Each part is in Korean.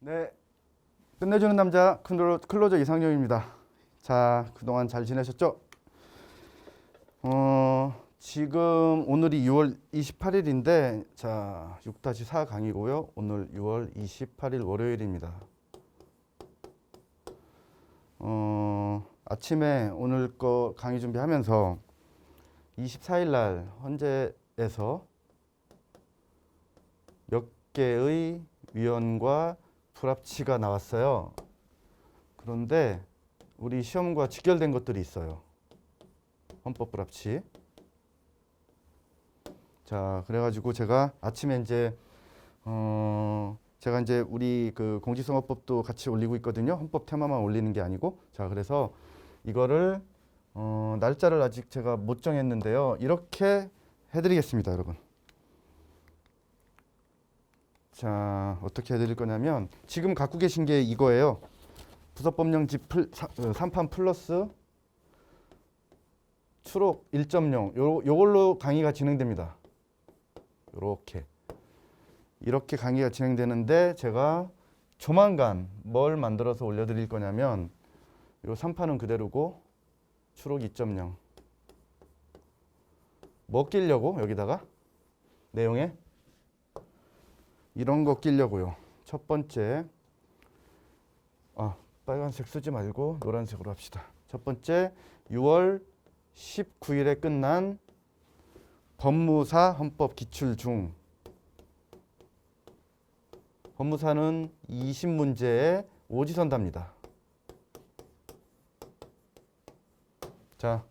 네, 끝내주는 남자 클로, 클로저 이상형입니다. 자, 그동안 잘 지내셨죠? 어, 지금 오늘이 6월 28일인데, 자, 6-4 강의고요. 오늘 6월 28일 월요일입니다. 어, 아침에 오늘 거 강의 준비하면서 24일 날 헌재에서 몇 개의 위원과 불합치가 나왔어요. 그런데 우리 시험과 직결된 것들이 있어요. 헌법 불합치. 자, 그래가지고 제가 아침에 이제 어 제가 이제 우리 그 공직선거법도 같이 올리고 있거든요. 헌법 테마만 올리는 게 아니고 자 그래서 이거를 어 날짜를 아직 제가 못 정했는데요. 이렇게 해드리겠습니다, 여러분. 자 어떻게 해드릴 거냐면 지금 갖고 계신 게 이거예요. 부서법령집 플, 사, 어, 3판 플러스 추록 1.0 요, 요걸로 강의가 진행됩니다. 요렇게. 이렇게 강의가 진행되는데 제가 조만간 뭘 만들어서 올려드릴 거냐면 요 3판은 그대로고 추록 2.0뭐 끼려고 여기다가? 내용에 이런 거 끼려고요. 첫 번째, 아 빨간색 쓰지 말고 노란색으로 합시다. 첫 번째, 6월 19일에 끝난 법무사 헌법 기출 중 법무사는 20문제의 오지선 답니다. 자,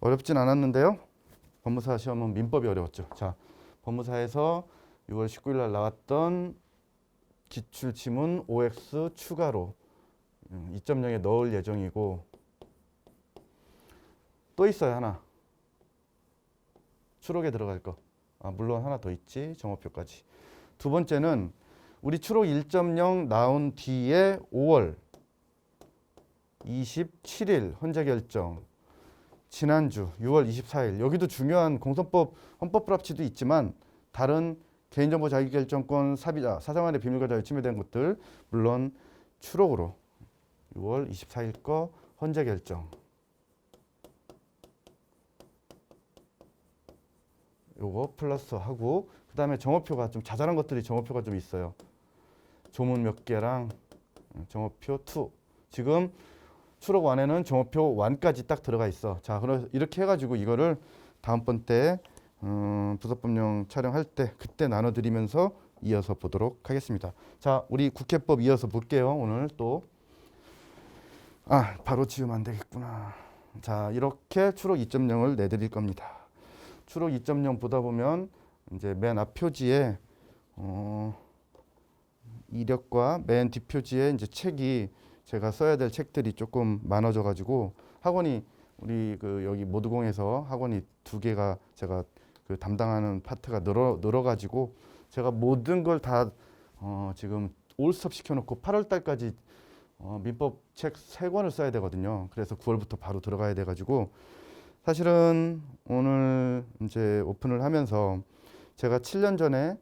어렵진 않았는데요. 법무사 시험은 민법이 어려웠죠. 자, 법무사에서 6월 19일 날 나왔던 기출 지문 OX 추가로 2.0에 넣을 예정이고 또 있어요 하나. 추록에 들어갈 거. 아, 물론 하나 더 있지 정오표까지. 두 번째는 우리 추록 1.0 나온 뒤에 5월 27일 헌재 결정 지난주 6월 24일. 여기도 중요한 공선법 헌법 불합치도 있지만 다른 개인정보 자기결정권 사비자 사생활의 비밀과 자유 침해된 것들 물론 추록으로 6월 24일 거 헌재 결정 요거 플러스 하고 그 다음에 정오표가 좀 자잘한 것들이 정오표가 좀 있어요. 조문 몇 개랑 정오표 2 지금 추록 완에는 정오표 완까지 딱 들어가 있어. 자, 그래서 이렇게 해가지고 이거를 다음번 때 음, 부서법령 촬영할 때 그때 나눠드리면서 이어서 보도록 하겠습니다. 자, 우리 국회법 이어서 볼게요. 오늘 또. 아, 바로 지우면 안 되겠구나. 자, 이렇게 추록 2.0을 내드릴 겁니다. 추록 2.0 보다 보면 이제 맨 앞 표지에 어, 이력과 맨 뒷 표지에 이제 책이 제가 써야 될 책들이 조금 많아져 가지고 학원이 우리 그 여기 모두공에서 학원이 두 개가 제가 그 담당하는 파트가 늘어 늘어 가지고 제가 모든 걸 다 어 지금 올스톱 시켜놓고 8월 달까지 어 민법 책 세 권을 써야 되거든요. 그래서 9월부터 바로 들어가야 돼 가지고 사실은 오늘 이제 오픈을 하면서 제가 7년 전에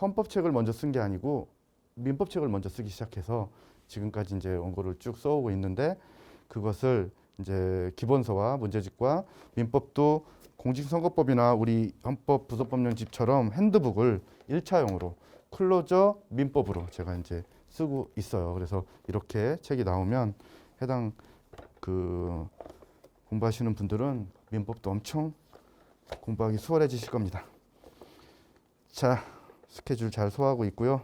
헌법 책을 먼저 쓴 게 아니고 민법 책을 먼저 쓰기 시작해서 지금까지 이제 원고를 쭉 써오고 있는데 그것을 이제 기본서와 문제집과 민법도 공직선거법이나 우리 헌법 부서법령집처럼 핸드북을 1차용으로 클로저 민법으로 제가 이제 쓰고 있어요. 그래서 이렇게 책이 나오면 해당 그 공부하시는 분들은 민법도 엄청 공부하기 수월해지실 겁니다. 자, 스케줄 잘 소화하고 있고요.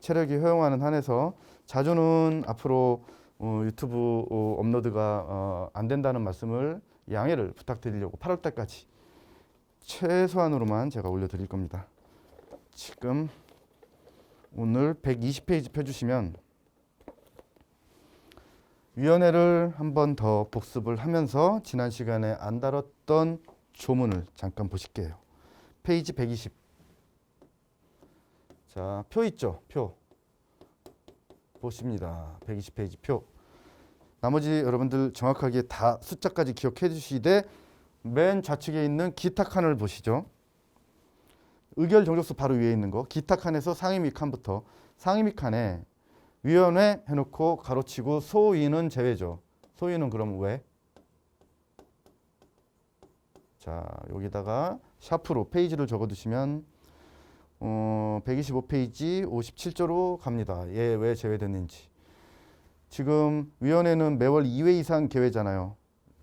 체력이 허용하는 한에서 자주는 앞으로 어, 유튜브 어, 업로드가 어, 안 된다는 말씀을 양해를 부탁드리려고 8월 달까지 최소한으로만 제가 올려드릴 겁니다. 지금 오늘 120페이지 펴주시면 위원회를 한 번 더 복습을 하면서 지난 시간에 안 다뤘던 조문을 잠깐 보실게요. 페이지 120. 자, 표 있죠? 표. 보십니다. 120페이지 표. 나머지 여러분들 정확하게 다 숫자까지 기억해 주시되 맨 좌측에 있는 기타 칸을 보시죠. 의결 정족수 바로 위에 있는 거 기타 칸에서 상임위 칸부터 상임위 칸에 위원회 해놓고 가로치고 소위는 제외죠. 소위는 그럼 왜? 자 여기다가 샤프로 페이지를 적어두시면 어, 125페이지 57조로 갑니다. 얘왜 제외됐는지. 지금 위원회는 매월 2회 이상 개회잖아요.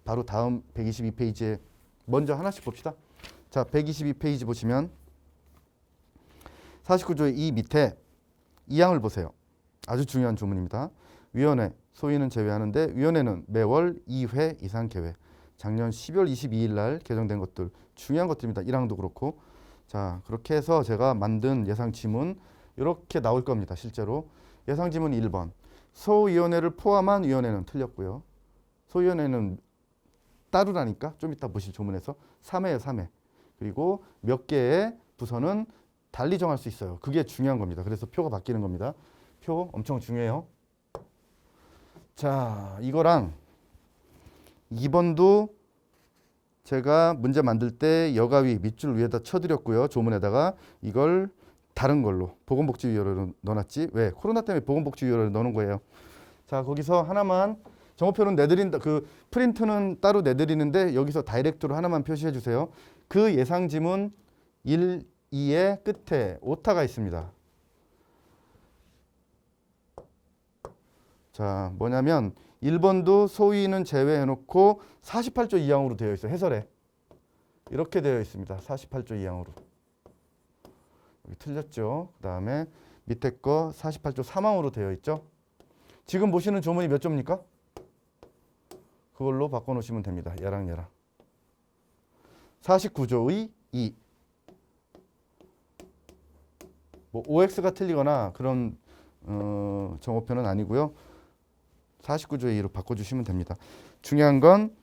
바로 다음 122페이지에 먼저 하나씩 봅시다. 자, 122페이지 보시면 49조의 이 밑에 이 항을 보세요. 아주 중요한 조문입니다. 위원회 소위는 제외하는데 위원회는 매월 2회 이상 개회. 작년 12월 22일 날 개정된 것들 중요한 것들입니다. 1항도 그렇고 자 그렇게 해서 제가 만든 예상 지문 이렇게 나올 겁니다. 실제로 예상 지문 1번 소위원회를 포함한 위원회는 틀렸고요. 소위원회는 따르라니까 좀 이따 보실 조문에서 3회에 3회 그리고 몇 개의 부서는 달리 정할 수 있어요. 그게 중요한 겁니다. 그래서 표가 바뀌는 겁니다. 표 엄청 중요해요. 자 이거랑 2번도 제가 문제 만들 때 여가위 밑줄 위에다 쳐드렸고요. 조문에다가 이걸 다른 걸로 보건복지위원회로 넣어놨지. 왜? 코로나 때문에 보건복지위원회로 넣는 거예요. 자 거기서 하나만 정호표는 내드린다. 그 프린트는 따로 내드리는데 여기서 다이렉트로 하나만 표시해 주세요. 그 예상 지문 1, 2의 끝에 오타가 있습니다. 자 뭐냐면 1번도 소위는 제외해놓고 48조 2항으로 되어 있어요. 해설에. 이렇게 되어 있습니다. 48조 2항으로. 여기 틀렸죠. 그 다음에 밑에 거 48조 3항으로 되어 있죠. 지금 보시는 조문이 몇 조입니까? 그걸로 바꿔놓으시면 됩니다. 얘랑 얘랑. 49조의 2. 뭐 OX가 틀리거나 그런 어, 정오표는 아니고요. 49조의 2로 바꿔주시면 됩니다. 중요한 건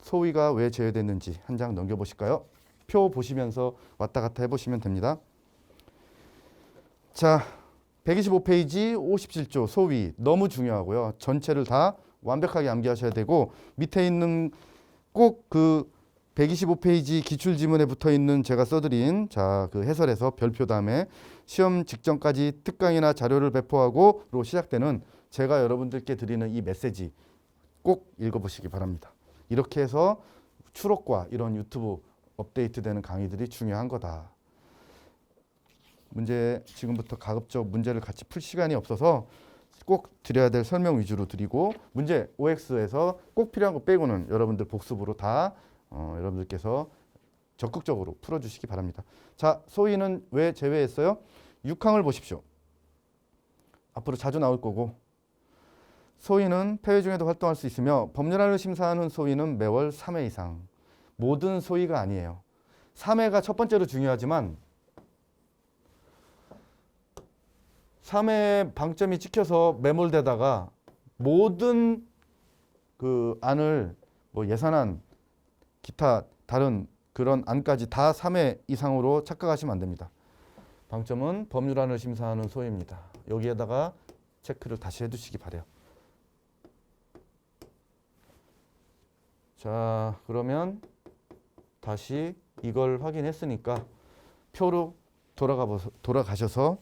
소위가 왜 제외됐는지 한 장 넘겨보실까요? 표 보시면서 왔다 갔다 해보시면 됩니다. 자, 125페이지 57조 소위 너무 중요하고요. 전체를 다 완벽하게 암기하셔야 되고 밑에 있는 꼭 그 125페이지 기출 지문에 붙어 있는 제가 써드린 자 그 해설에서 별표 다음에 시험 직전까지 특강이나 자료를 배포하고로 시작되는 제가 여러분들께 드리는 이 메시지 꼭 읽어보시기 바랍니다. 이렇게 해서 추록과 이런 유튜브 업데이트되는 강의들이 중요한 거다. 문제 지금부터 가급적 문제를 같이 풀 시간이 없어서 꼭 드려야 될 설명 위주로 드리고 문제 OX에서 꼭 필요한 거 빼고는 여러분들 복습으로 다 어, 여러분들께서 적극적으로 풀어주시기 바랍니다. 자, 소위는 왜 제외했어요? 6항을 보십시오. 앞으로 자주 나올 거고 소위는 폐회 중에도 활동할 수 있으며 법률안을 심사하는 소위는 매월 3회 이상. 모든 소위가 아니에요. 3회가 첫 번째로 중요하지만 3회 방점이 찍혀서 매몰되다가 모든 그 안을 뭐 예산안 기타 다른 그런 안까지 다 3회 이상으로 착각하시면 안 됩니다. 방점은 법률안을 심사하는 소위입니다. 여기에다가 체크를 다시 해두시기 바래요. 자, 그러면 다시 이걸 확인했으니까 표로 돌아가 돌아가셔서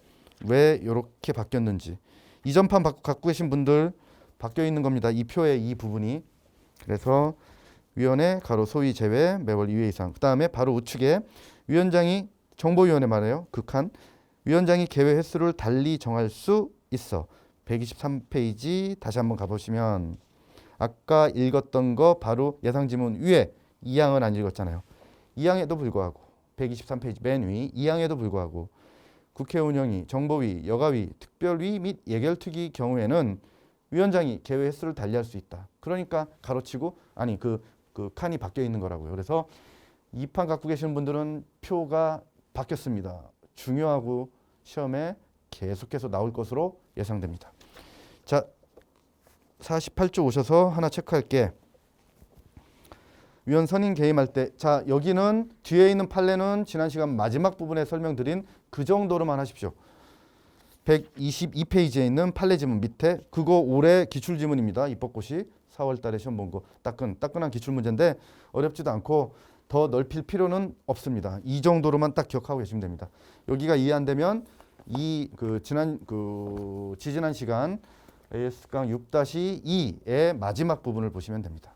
왜 이렇게 바뀌었는지 이전판 바- 갖고 계신 분들 바뀌어 있는 겁니다. 이 표의 이 부분이 그래서 위원회 가로 소위 제외 매월 2회 이상. 그 다음에 바로 우측에 위원장이 정보위원회 말해요. 극한 위원장이 개회 횟수를 달리 정할 수 있어. 123페이지 다시 한번 가보시면 아까 읽었던 거 바로 예상 지문 위에 2항은 안 읽었잖아요. 2항에도 불구하고 123페이지 맨 위 2항에도 불구하고 국회 운영위, 정보위, 여가위, 특별위 및 예결특위 경우에는 위원장이 개회 횟수를 달리할 수 있다. 그러니까 가로치고 아니 그, 그 칸이 바뀌어 있는 거라고요. 그래서 이 판 갖고 계시는 분들은 표가 바뀌었습니다. 중요하고 시험에 계속해서 나올 것으로 예상됩니다. 자, 48조 오셔서 하나 체크할게. 위원 선임 개임할 때, 자 여기는 뒤에 있는 판례는 지난 시간 마지막 부분에 설명드린 그 정도로만 하십시오. 122페이지에 있는 판례 지문 밑에 그거 올해 기출 지문입니다. 입법고시 4월 달에 시험 본 거 따끈 따끈한 기출 문제인데 어렵지도 않고 더 넓힐 필요는 없습니다. 이 정도로만 딱 기억하고 계시면 됩니다. 여기가 이해 안 되면 이 그 지난 그 지지난 시간 AS강 6-2의 마지막 부분을 보시면 됩니다.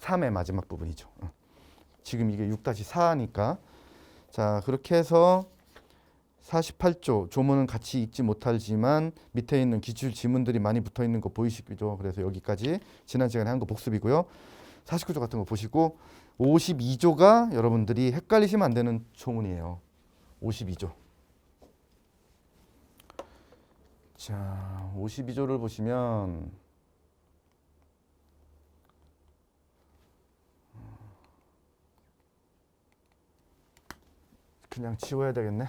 6-3의 마지막 부분이죠. 어. 지금 이게 6-4니까 자 그렇게 해서 48조 조문은 같이 읽지 못하지만 밑에 있는 기출 지문들이 많이 붙어 있는 거 보이시죠? 그래서 여기까지 지난 시간에 한 거 복습이고요. 49조 같은 거 보시고 52조가 여러분들이 헷갈리시면 안 되는 조문이에요. 52조. 자, 52조를 보시면 그냥 지워야 되겠네.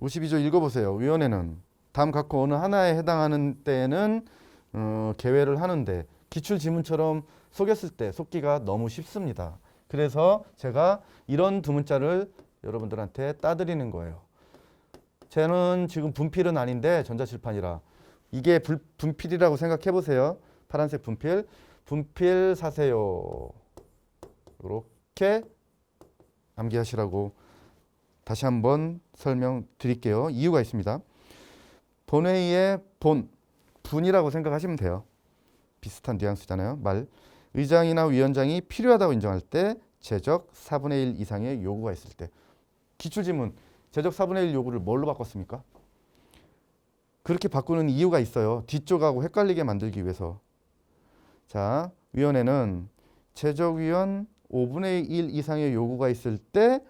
52조 읽어보세요. 위원회는 다음 각호 어느 하나에 해당하는 때에는 어, 개회를 하는데 기출 지문처럼 속였을 때 속기가 너무 쉽습니다. 그래서 제가 이런 두 문자를 여러분들한테 따드리는 거예요. 쟤는 지금 분필은 아닌데 전자칠판이라 이게 불, 분필이라고 생각해 보세요. 파란색 분필, 분필 사세요. 이렇게 암기하시라고 다시 한번 설명드릴게요. 이유가 있습니다. 본회의의 본, 분이라고 생각하시면 돼요. 비슷한 뉘앙스잖아요. 말. 의장이나 위원장이 필요하다고 인정할 때 제적 4분의 1 이상의 요구가 있을 때 기출지문 제적 4분의 1 요구를 뭘로 바꿨습니까? 그렇게 바꾸는 이유가 있어요. 뒤쪽하고 헷갈리게 만들기 위해서. 자, 위원회는 제적위원 5분의 1 이상의 요구가 있을 때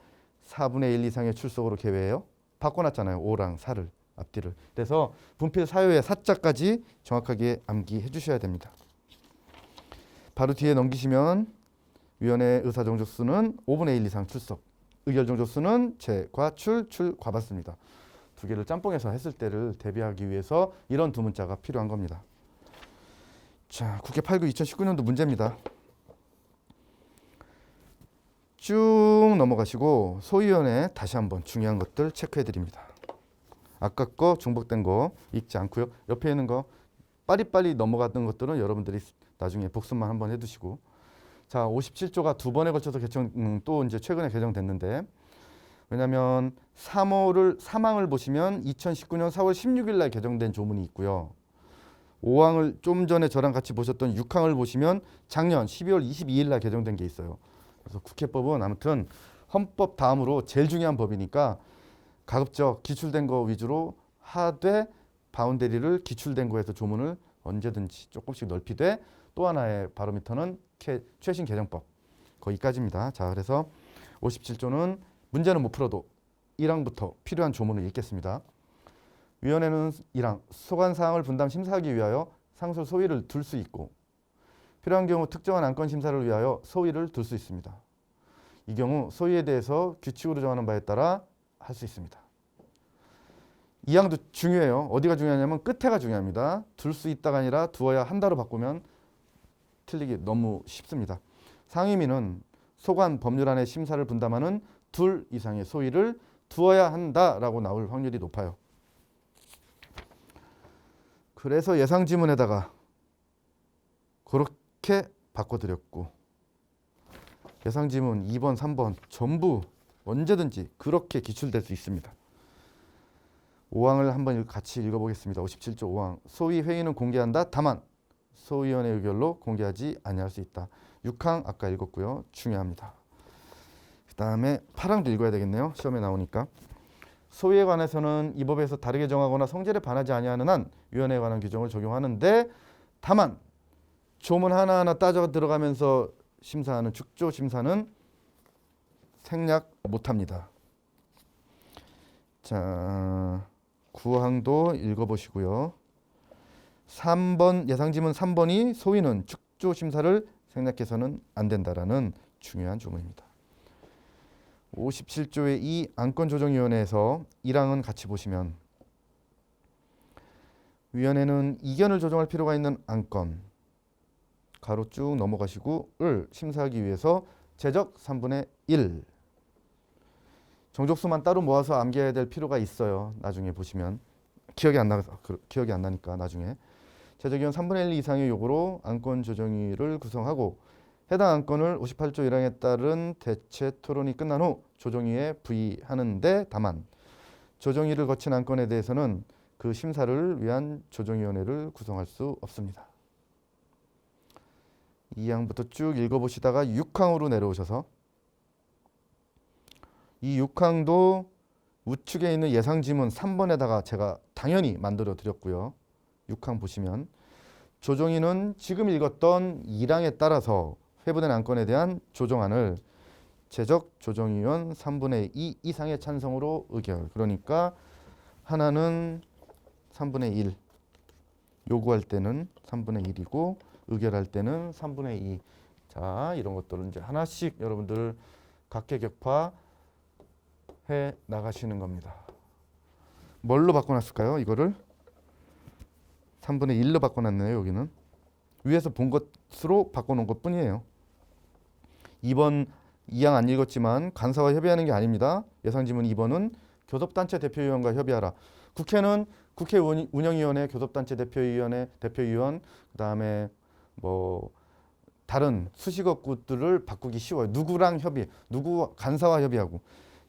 4분의 1 이상의 출석으로 개회해요. 바꿔놨잖아요. 5랑 4를 앞뒤를. 그래서 분필 사유의 사자까지 정확하게 암기해 주셔야 됩니다. 바로 뒤에 넘기시면 위원회 의사 정족수는 5분의 1 이상 출석. 의결 정족수는 재과출 출 과받습니다. 두 개를 짬뽕해서 했을 때를 대비하기 위해서 이런 두 문자가 필요한 겁니다. 자, 국회 89 2019년도 문제입니다. 쭉 넘어가시고 소위원회 다시 한번 중요한 것들 체크해 드립니다. 아까 거 중복된 거 읽지 않고요. 옆에 있는 거 빠리빠리 넘어갔던 것들은 여러분들이 나중에 복습만 한번 해 두시고 자 57조가 두 번에 걸쳐서 개정 음, 또 이제 최근에 개정됐는데 왜냐하면 3호를 3항을 보시면 2019년 4월 16일 날 개정된 조문이 있고요. 5항을 좀 전에 저랑 같이 보셨던 6항을 보시면 작년 12월 22일 날 개정된 게 있어요. 그래서 국회법은 아무튼 헌법 다음으로 제일 중요한 법이니까 가급적 기출된 거 위주로 하되 바운데리를 기출된 거에서 조문을 언제든지 조금씩 넓히되 또 하나의 바로미터는 캐- 최신 개정법 거기까지입니다. 자 그래서 57조는 문제는 못 풀어도 1항부터 필요한 조문을 읽겠습니다. 위원회는 1항 소관 사항을 분담 심사하기 위하여 상설 소위를 둘 수 있고 필요한 경우 특정한 안건 심사를 위하여 소위를 둘 수 있습니다. 이 경우 소위에 대해서 규칙으로 정하는 바에 따라 할 수 있습니다. 이 항도 중요해요. 어디가 중요하냐면 끝에가 중요합니다. 둘 수 있다가 아니라 두어야 한다로 바꾸면 틀리기 너무 쉽습니다. 상임위는 소관 법률안의 심사를 분담하는 둘 이상의 소위를 두어야 한다라고 나올 확률이 높아요. 그래서 예상 지문에다가 그 렇게 바꿔드렸고 예상 지문 2번, 3번 전부 언제든지 그렇게 기출될 수 있습니다. 5항을 한번 같이 읽어보겠습니다. 57조 5항 소위 회의는 공개한다. 다만 소위원회 의결로 공개하지 아니할 수 있다. 6항 아까 읽었고요. 중요합니다. 그 다음에 8항도 읽어야 되겠네요. 시험에 나오니까. 소위에 관해서는 이 법에서 다르게 정하거나 성질에 반하지 아니하는 한 위원회에 관한 규정을 적용하는데 다만 조문 하나하나 따져 들어가면서 심사하는 축조 심사는 생략 못합니다. 자, 구항도 읽어보시고요. 3번 예상지문 3번이 소위는 축조 심사를 생략해서는 안 된다라는 중요한 조문입니다. 57조의 이 안건조정위원회에서 1항은 같이 보시면 위원회는 이견을 조정할 필요가 있는 안건 가로 쭉 넘어가시고 을 심사하기 위해서 제적 3분의 1 정족수만 따로 모아서 암기해야 될 필요가 있어요. 나중에 보시면 기억이 안 나서 그- 기억이 안 나니까 나중에 제적위원 3분의 1 이상의 요구로 안건 조정위를 구성하고 해당 안건을 58조 1항에 따른 대체 토론이 끝난 후 조정위에 부의하는데 다만 조정위를 거친 안건에 대해서는 그 심사를 위한 조정위원회를 구성할 수 없습니다. 2항부터 쭉 읽어보시다가 6항으로 내려오셔서 이 6항도 우측에 있는 예상 지문 3번에다가 제가 당연히 만들어 드렸고요. 6항 보시면 조정위는 지금 읽었던 1항에 따라서 회부된 안건에 대한 조정안을 제적 조정위원 3분의 2 이상의 찬성으로 의결. 그러니까 하나는 3분의 1 요구할 때는 3분의 1이고 의결할 때는 3분의 2. 자, 이런 것들을 이제 하나씩 여러분들 각계격파 해 나가시는 겁니다. 뭘로 바꿔놨을까요? 이거를 3분의 1로 바꿔놨네요. 여기는 위에서 본 것으로 바꿔놓은 것 뿐이에요. 2번 2항 안 읽었지만 간사와 협의하는 게 아닙니다. 예상지문 2번은 교섭단체 대표위원과 협의하라. 국회는 국회 운- 운영위원회, 교섭단체 대표위원회, 대표위원, 그다음에 뭐 다른 수식어 구들을 바꾸기 쉬워요. 누구랑 협의, 누구 간사와 협의하고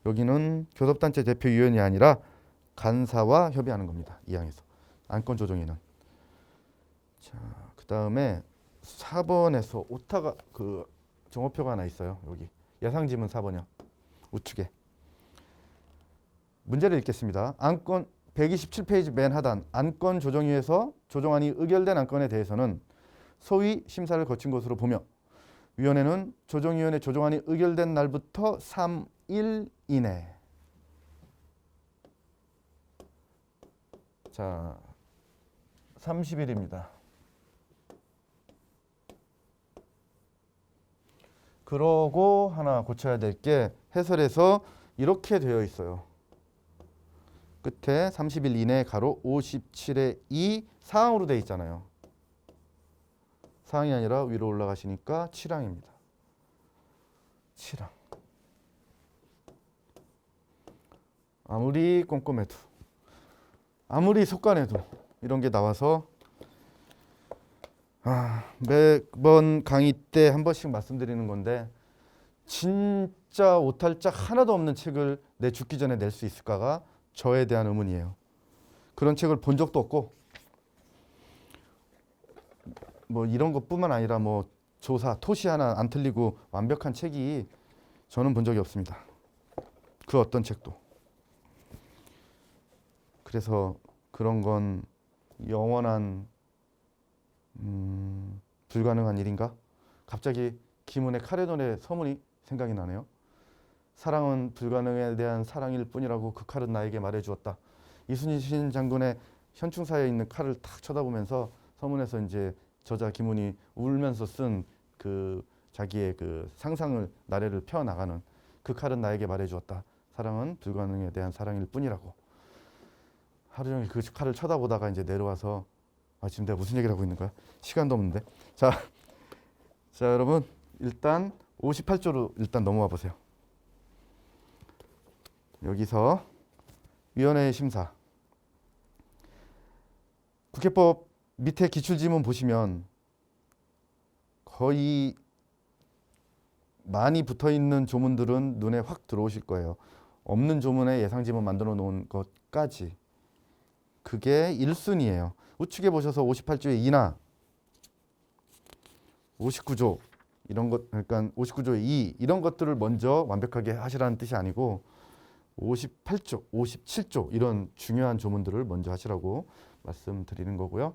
여기는 교섭단체 대표위원이 아니라 간사와 협의하는 겁니다. 이 항에서 안건 조정에는 자 그다음에 4번에서 오타가 그 정오표가 하나 있어요. 여기 예상 지문 4번이요. 우측에 문제를 읽겠습니다. 안건 127페이지 맨 하단 안건 조정위에서 조정안이 의결된 안건에 대해서는 소위 심사를 거친 것으로 보며 위원회는 조정위원회 조정안이 의결된 날부터 3일 이내 자 30일입니다. 그러고 하나 고쳐야 될 게 해설에서 이렇게 되어 있어요. 끝에 30일 이내 가로 57에 2 사항으로 되어 있잖아요. 사항이 아니라 위로 올라가시니까 7항입니다. 7항. 아무리 꼼꼼해도 아무리 속간해도 이런 게 나와서 아, 매번 강의 때 한 번씩 말씀드리는 건데 진짜 오탈자 하나도 없는 책을 내 죽기 전에 낼 수 있을까가 저에 대한 의문이에요. 그런 책을 본 적도 없고 뭐 이런 것뿐만 아니라 뭐 조사 토시 하나 안 틀리고 완벽한 책이 저는 본 적이 없습니다. 그 어떤 책도. 그래서 그런 건 영원한 음, 불가능한 일인가? 갑자기 김은의 카레돈의 서문이 생각이 나네요. 사랑은 불가능에 대한 사랑일 뿐이라고 그 칼은 나에게 말해주었다. 이순신 장군의 현충사에 있는 칼을 탁 쳐다보면서 서문에서 이제 저자 김은이 울면서 쓴 그 자기의 그 상상을 나래를 펴 나가는 그 칼은 나에게 말해 주었다. 사랑은 불가능에 대한 사랑일 뿐이라고. 하루 종일 그 칼을 쳐다보다가 이제 내려와서 아 지금 내가 무슨 얘기를 하고 있는 거야? 시간도 없는데. 자, 자 여러분 일단 58조로 일단 넘어와 보세요. 여기서 위원회 심사. 국회법 밑에 기출지문 보시면 거의 많이 붙어 있는 조문들은 눈에 확 들어오실 거예요. 없는 조문에 예상지문 만들어 놓은 것까지. 그게 1순위예요. 우측에 보셔서 58조의 2나 59조 이런 것 그러니까 59조의 2 이런 것들을 먼저 완벽하게 하시라는 뜻이 아니고 58조, 57조 이런 중요한 조문들을 먼저 하시라고 말씀드리는 거고요.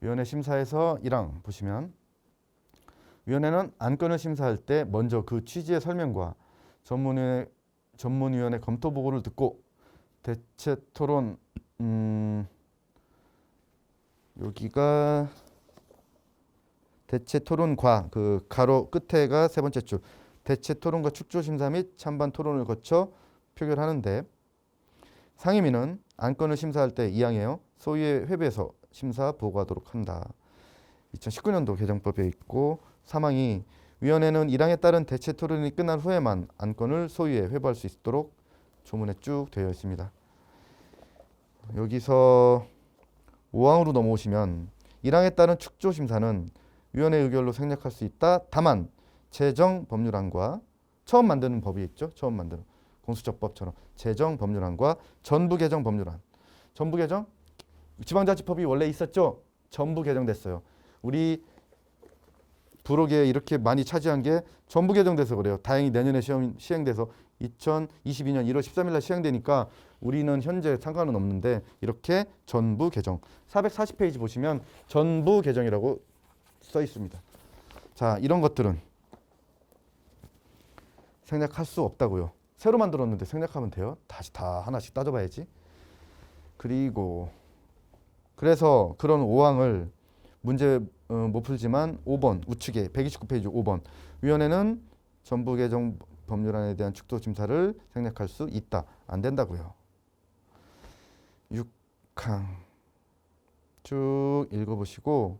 위원회 심사에서 1항 보시면 위원회는 안건을 심사할 때 먼저 그 취지의 설명과 전문위원회 전문위원회 검토 보고를 듣고 대체 토론 음 여기가 대체 토론과 그 가로 끝에가 세 번째 줄. 대체 토론과 축조 심사 및 찬반 토론을 거쳐 표결하는데 상임위는 안건을 심사할 때 이항에요. 소위의 회부에서 심사 보고하도록 한다. 2019년도 개정법에 있고 사망이 위원회는 1항에 따른 대체 토론이 끝난 후에만 안건을 소위에 회부할 수 있도록 조문에 쭉 되어 있습니다. 여기서 5항으로 넘어오시면 1항에 따른 축조 심사는 위원회 의결로 생략할 수 있다. 다만 제정 법률안과 처음 만드는 법이 있죠. 처음 만드는 공수처법처럼 제정 법률안과 전부 개정 법률안. 전부 개정 지방자치법이 원래 있었죠. 전부 개정됐어요. 우리 부록에 이렇게 많이 차지한 게 전부 개정돼서 그래요. 다행히 내년에 시험 시행돼서 2022년 1월 13일 날 시행되니까 우리는 현재 상관은 없는데 이렇게 전부 개정 440페이지 보시면 전부 개정이라고 써 있습니다. 자, 이런 것들은 생략할 수 없다고요. 새로 만들었는데 생략하면 돼요? 다시 다 하나씩 따져봐야지. 그리고 그래서 그런 오항을 문제 어, 못 풀지만 5번 우측에 129페이지 5번 위원회는 전부 개정 법률안에 대한 축도 심사를 생략할 수 있다. 안 된다고요. 6항 쭉 읽어보시고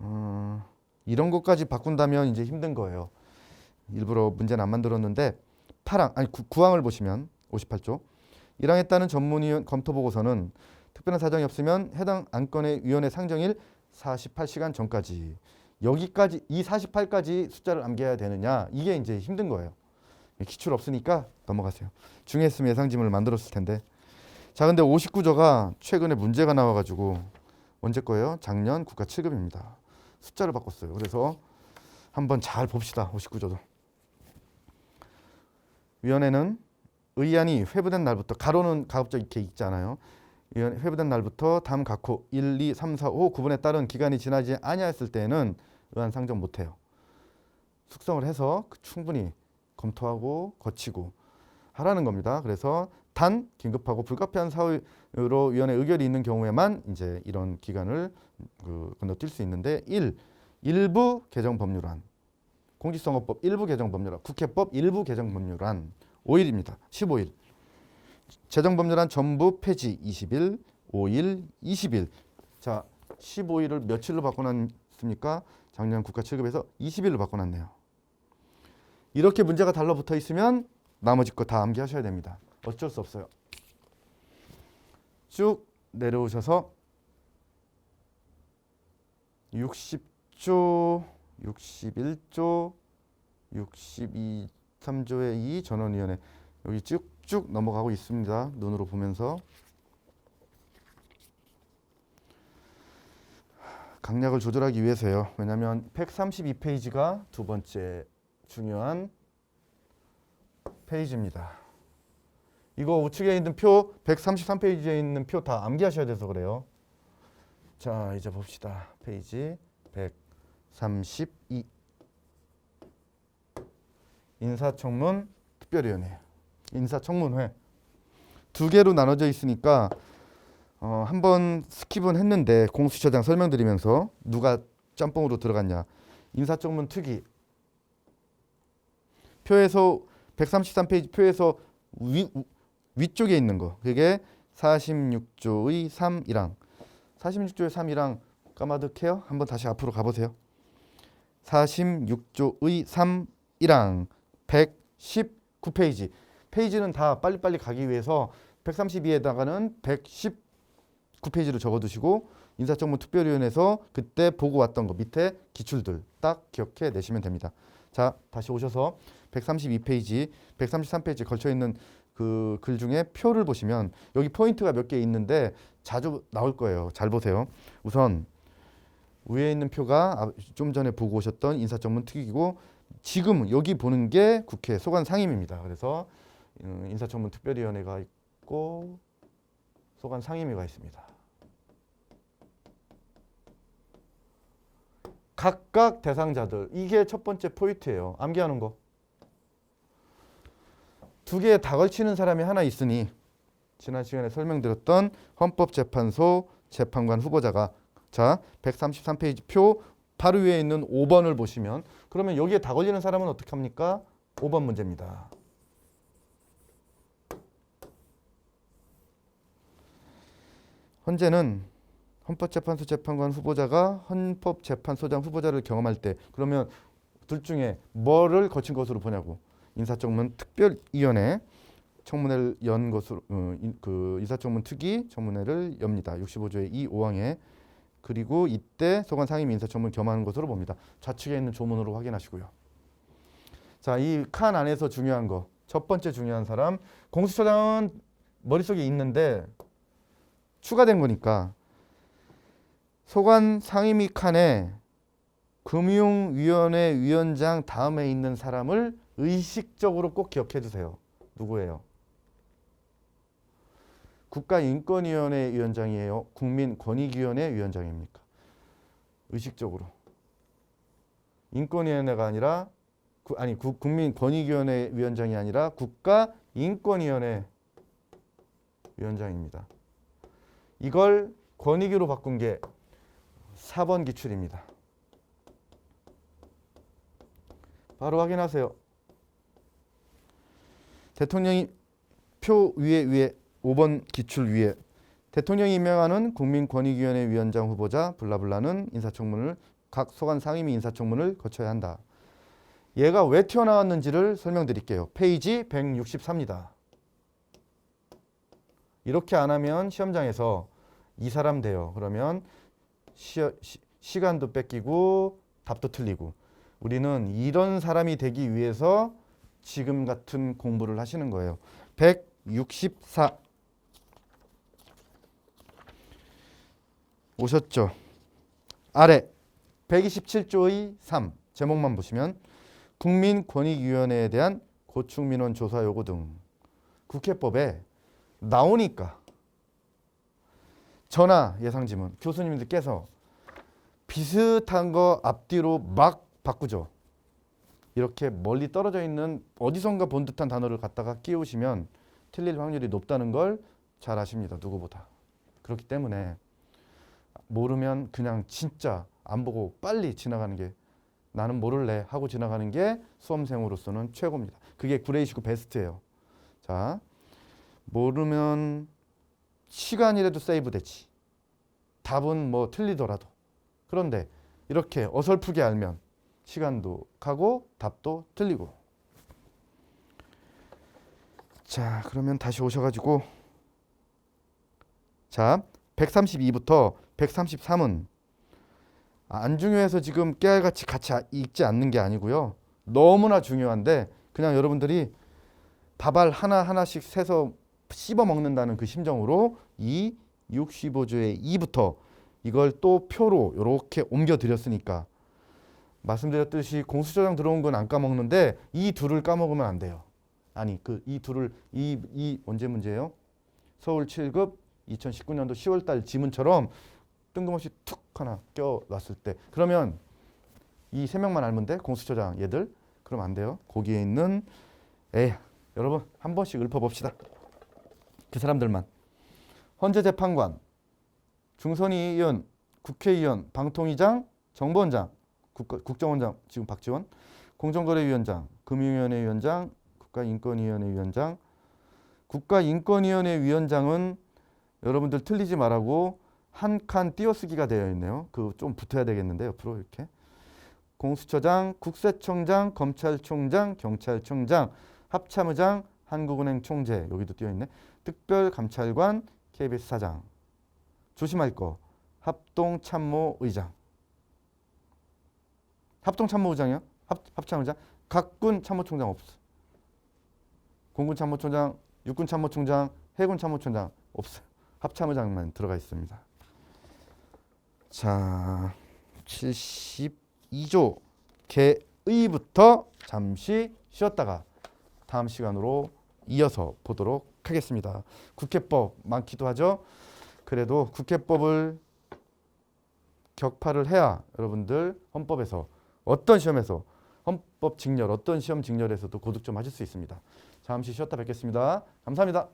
어, 이런 것까지 바꾼다면 이제 힘든 거예요. 일부러 문제는 안 만들었는데 8항 아니 9, 9항을 보시면 58조 1항에 따른 전문위원 검토 보고서는 특별한 사정이 없으면 해당 안건의 위원회 상정일 48시간 전까지 여기까지 이 48까지 숫자를 암기해야 되느냐 이게 이제 힘든 거예요. 기출 없으니까 넘어가세요. 중했으면 예상지문을 만들었을 텐데 자 근데 59조가 최근에 문제가 나와가지고 언제 거예요? 작년 국가 7급입니다. 숫자를 바꿨어요. 그래서 한번 잘 봅시다. 59조도. 위원회는 의안이 회부된 날부터 가로는 가급적 이렇게 있잖아요. 회부된 날부터 다음 각 호 1, 2, 3, 4, 5 구분에 따른 기간이 지나지 아니하였을 때에는 의안 상정 못해요. 숙성을 해서 그 충분히 검토하고 거치고 하라는 겁니다. 그래서 단 긴급하고 불가피한 사유로 위원회 의결이 있는 경우에만 이제 이런 기간을 그 건너뛸 수 있는데 1. 일부 개정 법률안 공직선거법 일부 개정 법률안 국회법 일부 개정 법률안 5일입니다. 15일 재정 법률안 전부 폐지 20일 5일 20일 자 15일을 며칠로 바꿔놨습니까? 작년 국가 7급에서 20일로 바꿔놨네요. 이렇게 문제가 달라붙어 있으면 나머지 거 다 암기하셔야 됩니다. 어쩔 수 없어요. 쭉 내려오셔서 60조, 61조, 62, 3조의 2 전원위원회 여기 쭉 쭉 넘어가고 있습니다. 눈으로 보면서 강약을 조절하기 위해서요. 왜냐하면 132페이지가 두 번째 중요한 페이지입니다. 이거 우측에 있는 표 133페이지에 있는 표 다 암기하셔야 돼서 그래요. 자, 이제 봅시다. 페이지 132 인사청문 특별위원회 인사청문회 두 개로 나눠져 있으니까 어, 한번 스킵은 했는데 공수처장 설명드리면서 누가 짬뽕으로 들어갔냐. 인사청문 특위. 표에서 133페이지 표에서 위, 위쪽에 있는 거. 그게 46조의 3이랑 46조의 3이랑 까마득해요? 한번 다시 앞으로 가보세요. 46조의 3이랑 119페이지 페이지는 다 빨리빨리 가기 위해서 132에다가는 119페이지를 적어두시고 인사청문 특별위원회에서 그때 보고 왔던 거 밑에 기출들 딱 기억해 내시면 됩니다. 자 다시 오셔서 132페이지, 133페이지 걸쳐 있는 그 글 중에 표를 보시면 여기 포인트가 몇 개 있는데 자주 나올 거예요. 잘 보세요. 우선 위에 있는 표가 아, 좀 전에 보고 오셨던 인사청문 특위고 지금 여기 보는 게 국회 소관 상임입니다. 그래서 음, 인사청문 특별위원회가 있고 소관 상임위가 있습니다. 각각 대상자들 이게 첫 번째 포인트예요. 암기하는 거. 두개다 걸치는 사람이 하나 있으니 지난 시간에 설명드렸던 헌법재판소 재판관 후보자가 자 133페이지 표 바로 위에 있는 5번을 보시면 그러면 여기에 다 걸리는 사람은 어떻게 합니까? 5번 문제입니다. 현재는 헌법재판소 재판관 후보자가 헌법재판소장 후보자를 경험할 때 그러면 둘 중에 뭐를 거친 것으로 보냐고 인사청문 특별위원회 청문회를 연 것으로 어, 인, 그 인사청문 특위 청문회를 엽니다. 65조의 2 5항에 그리고 이때 소관 상임 인사청문 겸하는 것으로 봅니다. 좌측에 있는 조문으로 확인하시고요. 자, 이 칸 안에서 중요한 거. 첫 번째 중요한 사람. 공수처장은 머릿속에 있는데 추가된 거니까 소관 상임위 칸에 금융위원회 위원장 다음에 있는 사람을 의식적으로 꼭 기억해 두세요. 누구예요? 국가인권위원회 위원장이에요. 국민권익위원회 위원장입니까? 의식적으로. 인권위원회가 아니라 구- 아니 국- 국민권익위원회 위원장이 아니라 국가인권위원회 위원장입니다. 이걸 권익위로 바꾼 게 4번 기출입니다. 바로 확인하세요. 대통령이 표 위에 위에 5번 기출 위에 대통령이 임명하는 국민권익위원회 위원장 후보자 블라블라는 인사청문을 각 소관 상임위 인사청문을 거쳐야 한다. 얘가 왜 튀어나왔는지를 설명드릴게요. 페이지 163입니다. 이렇게 안 하면 시험장에서 이 사람 돼요. 그러면 시, 시, 시간도 뺏기고 답도 틀리고 우리는 이런 사람이 되기 위해서 지금 같은 공부를 하시는 거예요. 164 오셨죠? 아래 127조의 3 제목만 보시면 국민권익위원회에 대한 고충민원 조사 요구 등 국회법에 나오니까 전화 예상 지문 교수님들께서 비슷한 거 앞뒤로 막 바꾸죠. 이렇게 멀리 떨어져 있는 어디선가 본 듯한 단어를 갖다가 끼우시면 틀릴 확률이 높다는 걸 잘 아십니다. 누구보다. 그렇기 때문에 모르면 그냥 진짜 안 보고 빨리 지나가는 게 나는 모를래 하고 지나가는 게 수험생으로서는 최고입니다. 그게 구레이시고 베스트예요. 자, 모르면 시간이라도 세이브 되지. 답은 뭐 틀리더라도. 그런데 이렇게 어설프게 알면 시간도 가고 답도 틀리고. 자, 그러면 다시 오셔가지고 자, 132부터 133은 안 중요해서 지금 깨알같이 같이 아- 읽지 않는 게 아니고요. 너무나 중요한데 그냥 여러분들이 밥알 하나 하나씩 세서 씹어 먹는다는 그 심정으로 이 65조의 2부터 이걸 또 표로 이렇게 옮겨 드렸으니까 말씀드렸듯이 공수처장 들어온 건 안 까먹는데 이 둘을 까먹으면 안 돼요. 아니 그 이 둘을 이 이 언제 문제예요? 서울 7급 2019년도 10월달 지문처럼 뜬금없이 툭 하나 껴놨을 때 그러면 이 세 명만 알면 돼 공수처장 얘들 그럼 안 돼요. 거기에 있는 에 여러분 한 번씩 읊어봅시다. 그 사람들만 헌재 재판관, 중선의원, 국회의원, 방통위장, 정보원장, 국가, 국정원장 지금 박지원, 공정거래위원장, 금융위원회 위원장, 국가인권위원회 위원장, 국가인권위원회 위원장은 여러분들 틀리지 말라고 한 칸 띄어쓰기가 되어 있네요. 그 좀 붙어야 되겠는데 옆으로 이렇게 공수처장, 국세청장, 검찰총장, 경찰청장, 합참의장, 한국은행 총재 여기도 띄어 있네. 특별감찰관, KBS 사장. 조심할 거 합동참모 의장. 합동참모 의장이요? 합, 합참 의장? 각군 참모총장 없어. 공군 참모총장, 육군 참모총장, 해군 참모총장 없어요. 합참의장만 들어가 있습니다. 자, 72조 개의부터 잠시 쉬었다가 다음 시간으로 이어서 보도록 하겠습니다. 국회법 많기도 하죠. 그래도 국회법을 격파를 해야 여러분들 헌법에서 어떤 시험에서 헌법 직렬 어떤 시험 직렬에서도 고득점 하실 수 있습니다. 잠시 쉬었다 뵙겠습니다. 감사합니다.